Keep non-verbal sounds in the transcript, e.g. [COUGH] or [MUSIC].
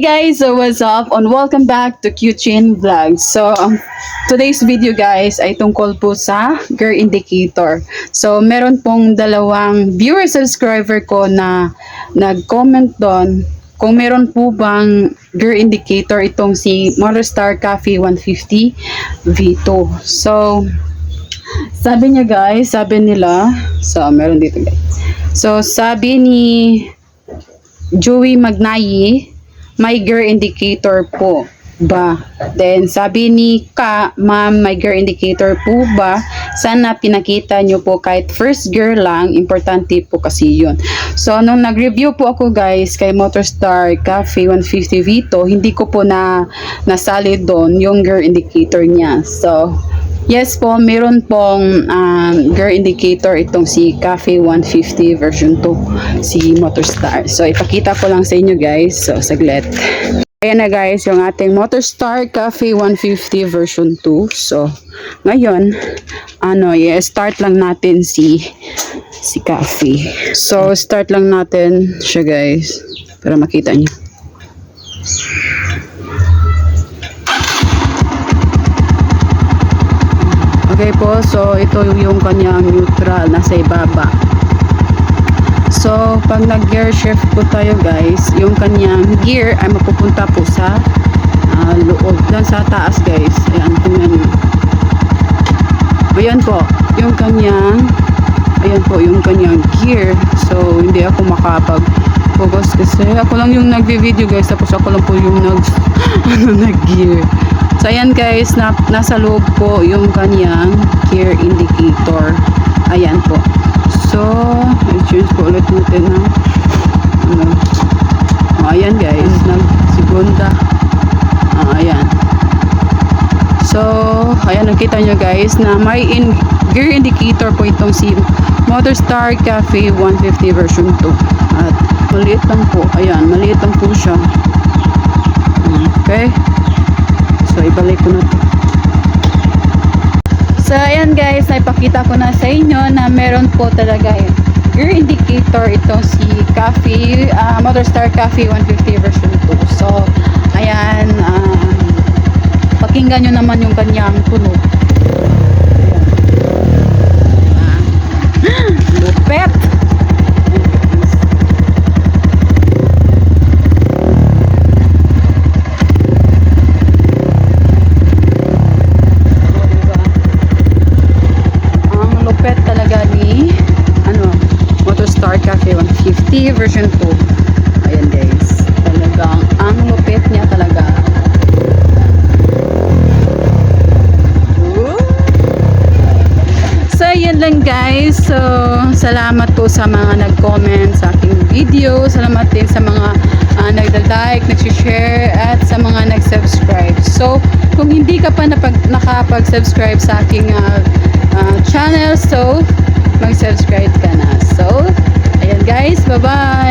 guys, so what's up? And welcome back to Q-Chain Vlogs. So, um, today's video guys ay tungkol po sa Gear Indicator. So, meron pong dalawang viewer subscriber ko na nag-comment doon kung meron po bang gear indicator itong si Motorstar Cafe 150 V2. So, sabi niya guys, sabi nila, so meron dito guys. So, sabi ni Joey Magnayi, may gear indicator po ba? Then, sabi ni Ka, ma'am, may gear indicator po ba? Sana pinakita nyo po kahit first gear lang, importante po kasi yun. So, nung nag-review po ako guys kay Motorstar Cafe 150 Vito, hindi ko po na nasali doon yung gear indicator niya. So, Yes po, meron pong um, gear indicator itong si Cafe 150 version 2, si Motorstar. So, ipakita ko lang sa inyo guys. So, saglit. Ayan na guys, yung ating Motorstar Cafe 150 version 2. So, ngayon, ano, i-start lang natin si si Cafe. So, start lang natin siya guys, para makita niyo. Okay po, so ito yung kanyang neutral nasa ibaba. So, pag nag-gear shift po tayo guys, yung kanyang gear ay mapupunta po sa ah, loob, dyan sa taas guys. Ayan, tingnan nyo. Ayan po, yung kanyang, ayan po, yung kanyang gear. So, hindi ako makapag-focus kasi ako lang yung nagvi-video guys, tapos ako lang po yung nag, [LAUGHS] nag-gear. So, ayan guys, na, nasa loob po yung kanyang gear indicator. Ayan po. So, i-change po ulit natin ng ano. Oh, ayan guys, nag segunda. Ah, ayan. So, ayan, nakita nyo guys na may in gear indicator po itong si Motorstar Cafe 150 version 2. At maliit lang po. Ayan, maliit lang po siya. Guys, naipakita ko na sa inyo na meron po talaga yung gear indicator itong si Cafe, uh, Motorstar Cafe 150 version 2. So, ayan, um, pakinggan nyo naman yung kanyang tunog. 150 version 2 ayan guys. Talagang ang lupet niya talaga. So ayan lang guys. So salamat po sa mga nag-comment sa aking video. Salamat din sa mga uh, nagda-like, nag-share at sa mga nag-subscribe. So kung hindi ka pa nakapag-subscribe sa aking uh, uh, channel so mag-subscribe ka Bye-bye.